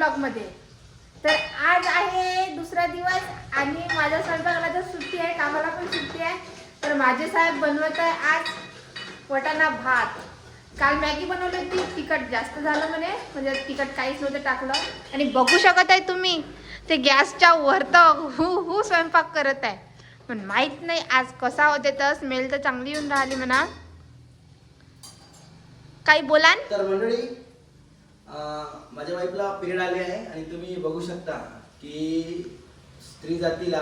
ब्लॉगमध्ये तर आज आहे दुसरा दिवस आणि माझ्या स्वयंपाकाला तर सुट्टी आहे कामाला पण सुट्टी आहे. तर माझे साहेब बनवत आहे आज वटाणा भात. काल मॅगी बनवली होती तिखट जास्त झालं म्हणे म्हणजे तिखट काहीच नव्हतं टाकलं. आणि बघू शकत आहे तुम्ही ते गॅसच्या वरतं हू हू स्वयंपाक करत आहे. पण माहीत नाही आज कसा होते तर स्मेल तर चांगली येऊन राहिली म्हणा. काही बोला तर मंडळी माझ्या वाईफला पिरियड आले आहे आणि तुम्ही बघू शकता की स्त्री जातीला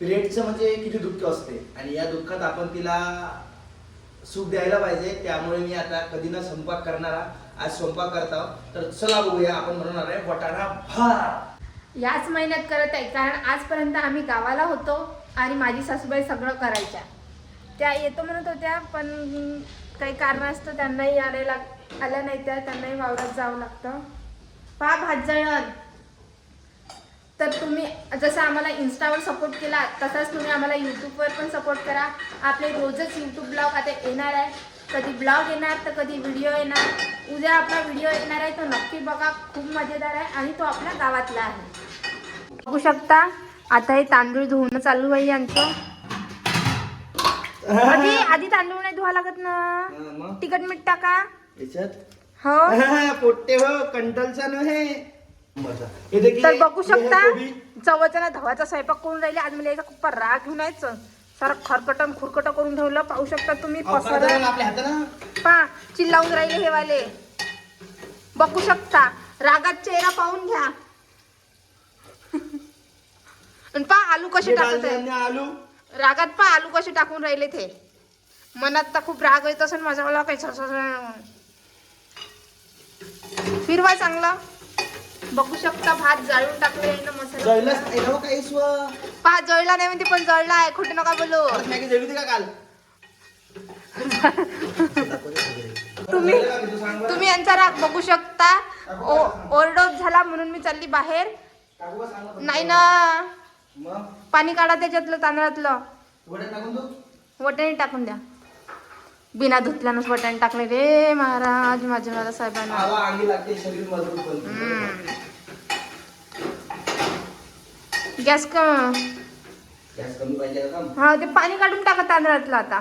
पिरियडचं म्हणजे किती दुःख असते. आणि या दुःखात आपण तिला सुख द्यायला पाहिजे. त्यामुळे मी आता कधी ना स्वयंपाक करणारा आज स्वयंपाक करत आहोत. तर चला बघूया आपण बनवणार आहे वटाणा भात. याच महिन्यात करत आहे कारण आजपर्यंत आम्ही गावाला होतो आणि माझी सासूबाई सगळं करायच्या. त्या येतो म्हणत होत्या पण काही कारणास्तव त्यांनाही आलेला आल्या नाही त्या त्यांनाही वावरात जावं लागतं. पहा भात जळण तर तुम्ही जसं आम्हाला इन्स्टावर सपोर्ट केला तसाच तुम्ही आम्हाला यूट्यूबवर पण सपोर्ट करा. आपले रोजच यूट्यूब ब्लॉग आता येणार आहे. कधी ब्लॉग येणार तर कधी व्हिडिओ येणार. उद्या आपला व्हिडिओ येणार आहे तो नक्की बघा. खूप मजेदार आहे आणि तो आपल्या गावातला आहे. बघू शकता आता हे तांदूळ धुवणं चालू आहे यांचं. आधी आधी तांदूळ नाही धुवा लागत ना. तिखट मीठ टाका. याच्यात? हो. पोट्टे हो कंटलचा नव्हे. हे तर बघू शकता. चवचा धवाचा स्वयंपाक करून राहिले. आज मला याचा खूप राग घेऊन यायचं. सारं खरकटन खुरकट करून ठेवलं. पाहू शकता तुम्ही अहो, पसरा. करता ना आपल्या हातानं? पा चिल्लावून राहिले हे वाले. बघू शकता रागात चेहरा पाहून घ्या. आणि पा आलू कसे टाकत आलू. रागात पा आलू कसे टाकून राहिले ते. मनात तर खूप राग येत असेल माझ्या मला काही फिरवा चांगला. बघू शकता भात जाळून टाकले ना मसाला. जळलंच नाही ना हो जळला नाही म्हणते पण जळला आहे. खोटे नका बोलू. परत मॅगी जळली होती का काल? तुम्ही. तुम्ही यांचा राग बघू शकता. ओव्हरडोस झाला म्हणून मी चालली बाहेर. टाकू का सांग बरं. नाही ना. मग? पाणी काढा त्याच्यातलं तांदळातलं. वड्यात टाकून तू वटाणे टाकून द्या. बिना धुतल्यानंच वटाणे टाकले रे महाराज माझ्या मला साहेबांना. गॅस क कमी का हा ते पाणी काढून टाका तांदळातलं आता.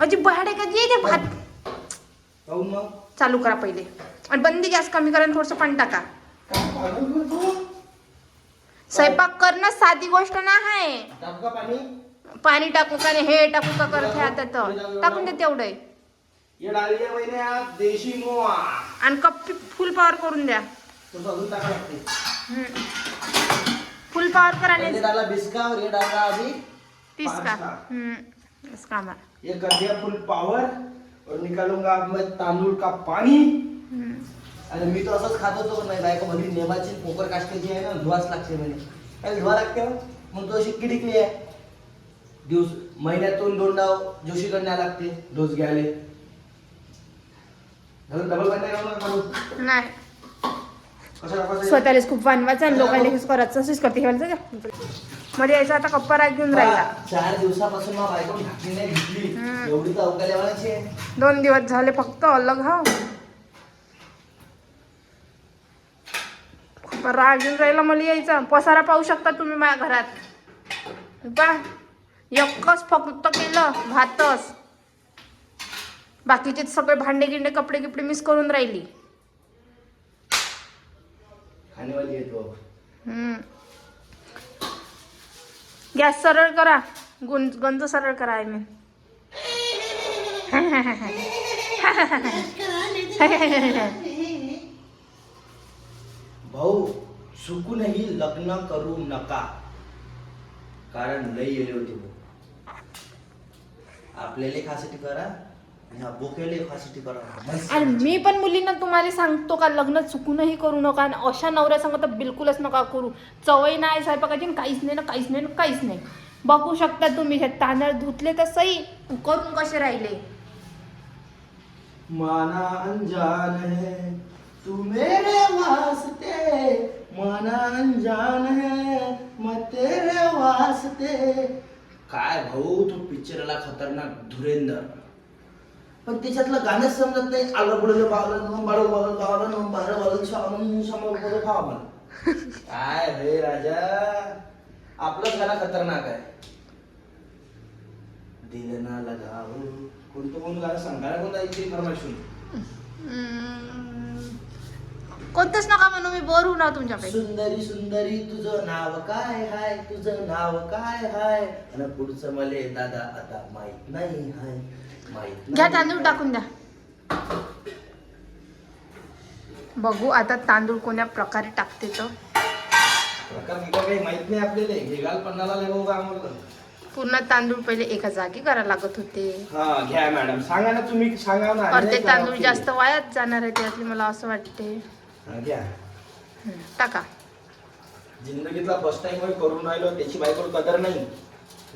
अजी बहाडे कधी ते भात चालू करा पहिले. आणि बंदी गॅस कमी करा थोडस पाणी टाका? स्वयंपाक करणं साधी गोष्ट ना आहे का पाणी टाकू का नाही हे टाकू का करत हे आता तर? टाकून दे तेवढं. आणि कप फुल पॉवर करून द्या. फुल पॉवर करा डाला अभी तीस का? हम्म, इसका. ये कर दिया फुल पावर और निकालूंगा अब मैं तांदूळ का पाणी. आणि मी तो असंच खात होतो पण माझी बायको म्हणली नेमाची पोकर काष्टाची आहे ना धुवाच लागते म्हणे. काय धुवा लागते मग मग तो अशी किडीकली आहे. दिवस महिन्यातून दोन डाव जोशीकडे न्याय लागते डोस घ्यायला. डबल कंटाळा. नाही? स्वतःलाच खूप वानवायचं आणि लोकांना हेच करायचं असंच करते हे वालं जा. मध्ये यायचा आता कप्पा राग घेऊन राहिला. चार दिवसापासून दोन दिवस झाले फक्त अलग हा. खूप राग घेऊन राहिला मला यायचा. पसारा पाहू शकता तुम्ही माझ्या घरात. बा. एकच फक्त केलं भातच. बाकीचे सगळे भांडे गिंडे कपडे गिपडे मिस करून राहिली. हम्म. गॅस सरळ करा. गुंज गंज सरळ करा आय मीन भाऊ चुकूनही लग्न करू नका. कारण लई येले होते आपल्याला खासाठी करा आणि बोकेले खासाठी करा. मस्त. आणि मी पण मुलींना तुम्हाला सांगतो का लग्न चुकूनही करू नका आणि अशा नवऱ्या सांगत तर बिलकुलच नका करू. चवई नाही स्वयंपाकाची काहीच नाही ना काहीच नाही ना काहीच नाही. बघू शकता तुम्ही हे तांदळ धुतले तर सही करून कसे राहिले? माना अनजान है तू मेरे वास्ते. माना अनजान है मैं तेरे वास्ते. काय भाऊ तो पिक्चरला खतरनाक धुरेंदर. पण त्याच्यातलं गाणंच समजत नाही आलं बुडलं बावलं बाळू बाळू बावलं बारा बाळू शामन शामन बोल खावा मला काय रे राजा? आपलंच गाणं खतरनाक आहे. दिल ना लगाव. कोणतं कोण गाणं सांगायला कोण जायची ऐकते फरमाईश कोणतंच नका म्हणू मी बोर होणार तुमच्यापैकी. सुंदरी सुंदरी तुझं नाव काय हाय? तुझं नाव काय हाय? आणि पुढचं मले दादा आता माहीत नाही हाय. माहीत घ्या तांदूळ. टाकून द्या. बघू आता तांदूळ कोण्या प्रकारे टाकते तो. प्रकार बिकार काही माहीत नाही आपल्याला. हे घाल पन्नाला लागू का आम्हाला पूर्ण तांदूळ पहिले एका जागी करायला लागत होते. हा घ्या मॅडम. सांगा ना तुम्ही सांगा ना. अर्धे तांदूळ. जास्त वायात जाणार आहे त्यातले मला असं वाटते. घ्या हम्म, टाका. जिंदगीतला फर्स्ट टाइम करून राहिलो त्याची बायको कदर नाही.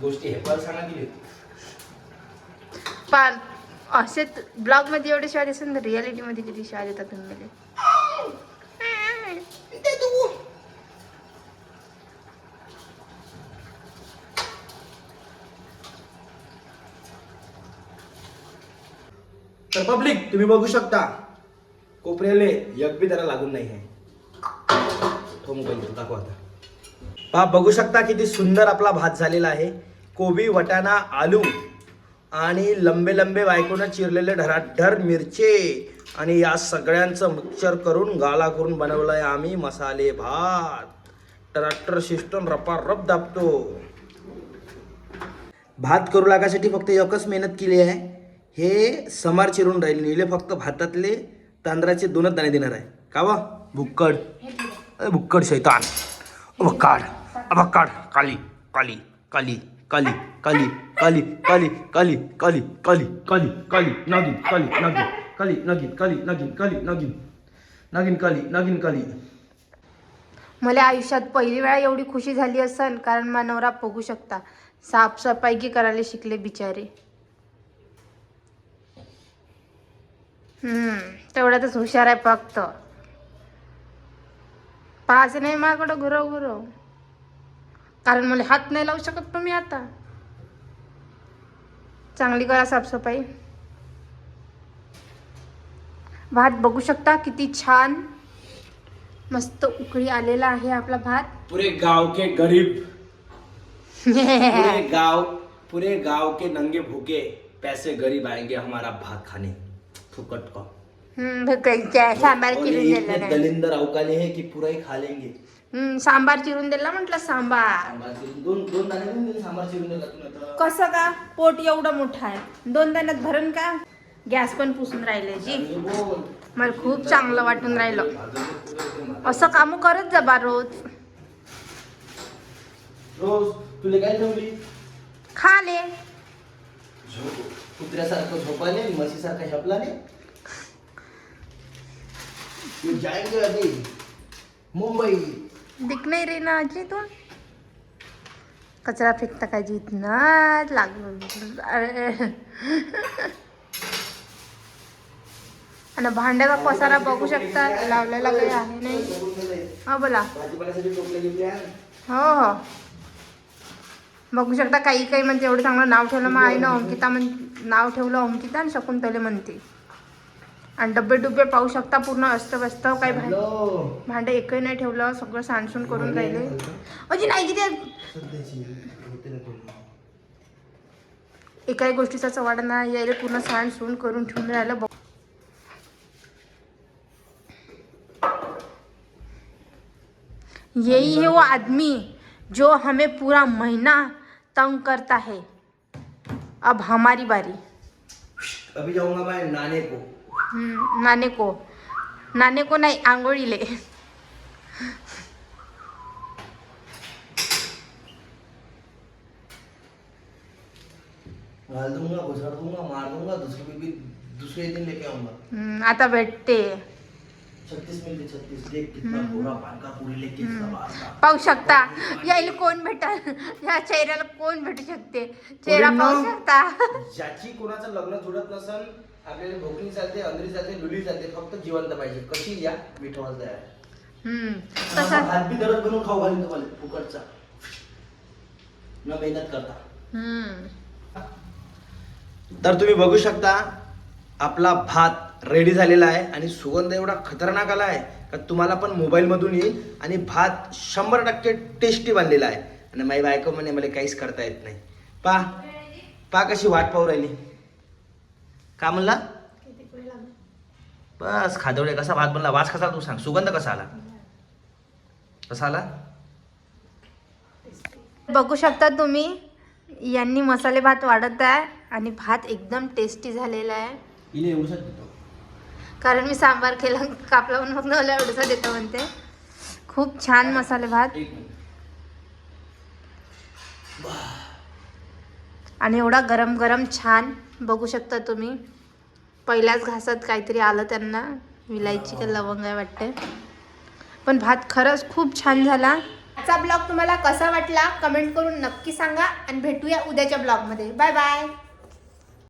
गोष्टी हे पण सांगा दिली पण असे ब्लॉगमध्ये एवढे शिवाय असेल तर रियालिटी मध्ये किती शिवाय देतात तुम्ही? मला? तर पब्लिक तुम्ही बघू शकता. कोपऱ्याले एक बी त्याला लागून नाही आहे. तो मोबाईल घेऊन दाखवा आता. पहा बघू शकता किती सुंदर आपला भात झालेला आहे. कोबी वटाणा आलू आणि लंबे लंबे बायकोनं चिरलेले ढराढर मिरचे आणि या सगळ्यांचं मिक्सर करून गाला करून बनवलं आहे आम्ही मसाले भात. ट्रॅक्टर सिस्टम रपारप दाबतो. भात करू लागासाठी फक्त एकच मेहनत केली आहे. हे समार चिरून राहिले निले फक्त भातातले तांदळाचे दोनच दाणे देणार आहे का वा भुक्कड भुक्कड शैतान अब काढ अब काढ काली काली काली काली काली काली काली काली काली काली काली काली नागिन काली नागिन काली नागिन काली नागिन काली नागिन नागिन काली नागिन काली मला आयुष्यात पहिली वेळा एवढी खुशी झाली असेल कारण मानवरा बघू शकता साफसफाई की करायला शिकले बिचारे तेवढ्यातच हुशार आहे फक्त. पाच नाही माझ्याकडं घुरव घुरव कारण मला हात नाही लावू शकत तुम्ही आता. चांगली करा साफसफाई. भात बघू शकता किती छान. मस्त उकळी आलेला आहे आपला भात. पूरे गांव के गरीब. पूरे गांव पूरे गांव के नंगे भूखे. पैसे गरीब आएंगे हमारा भात खाने. फुकट का? सांबार चिरून दिला नाही. दलिंदर अवकाले हैं कि पूरा ही खा लेंगे? हम्म, सांबार चिरून दिला म्हटलं सांबार. सांबार चिरून दोन दोन दाणे देऊन दिले सांबार चिरून दिला तर. कसं का? पोट एवढं मोठं आहे. दोन दाण्यात भरण का? गॅस पण पुसून राहिले जी. बोल. मला खूप चांगलं वाटून राहिलं. असं काम करत जा बा रोज. रोज तुला काय ठेवली खाले झोप. कुत्र्यासारखं झोपाले म्हशीसारखं झोपलाने ये जाएंगे अभी मुंबई. दिख नाही रे ना आजी तू कचरा फेकता काय जितना लागलो. अरे. आणि भांड्याचा पसारा बघू शकता लावलेला काही आहे नाही. हा बोला. हो हो. बघू शकता काही काही म्हणजे एवढं चांगलं नाव ठेवलं. मग आईनं अंकिता म्हण नाव ठेवलं अंकिता आणि शकुंतले म्हणते. आणि डब्बे डुब्बे पाहू शकता पूर्ण अस्तव्यस्त काही भांड भांडे एकही नाही ठेवलं सगळं सांडसून करून राहिले. अजी नाही किती ना. एकाही गोष्टीचा चवाडा नाही यायला पूर्ण सांडसून करून ठेवून राहिलं. बघ. यही है वो आदमी जो हमें पूरा महीना तंग करता है। अब हमारी बारी। अभी जाऊंगा मैं नाने को। नाने को। नाने को नाही आंघोळीले डाल दूंगा दूंगा मार दूंगा दूसरी बीबी दूसरे दिन लेके आऊंगा। आता भेटते छत्तीस मिलते छत्तीस देख कितना पूरा पानका पूरी लेके इसका बाहर का पाहू शकता. यायला कोण भेटल? या चेहऱ्याला कोण भेटू शकते? चेहरा पाहू शकता. ज्याची कोणाचं लग्न जुळत नसन आपल्याला भोकली चालते अंधरी चालते लुली चालते फक्त जिवंत पाहिजे. कशी या? विठवाल तयार हम्म. तसा तसा भात बी दररोज बनवून खाऊ घालीन तुम्हाला फुकटचा. न मेहनत करता. हम्म. तर तुम्ही बघू शकता आपला भात रेडी झालेला आहे आणि सुगंध एवढा खतरनाक आला आहे का तुम्हाला पण मोबाईलमधून येईल आणि भात शंभर टक्के टेस्टी बनलेला आहे. आणि माझी बायको म्हणे मला काहीच करता येत नाही. पा पा कशी वाट पाहू राहिली. का म्हणला? बस खादवडे कसा भात बनला? वास कसा तू सांग. सुगंध कसा आला? कसा आला? बघू शकता तुम्ही यांनी मसाले भात वाढत आहे आणि भात एकदम टेस्टी झालेला आहे. कारण मी सांबार केला कापला म्हणून मग मला एवढंसा देतो म्हणते. खूप छान मसाले भात. आणि एवढा गरम गरम छान बघू शकता तुम्ही. पहिल्याच घासात काहीतरी आलं त्यांना विलायची का लवंग आहे वाटते. पण भात खरंच खूप छान झाला. आजचा ब्लॉग तुम्हाला कसा वाटला कमेंट करून नक्की सांगा. आणि भेटूया उद्याच्या ब्लॉगमध्ये. Bye bye.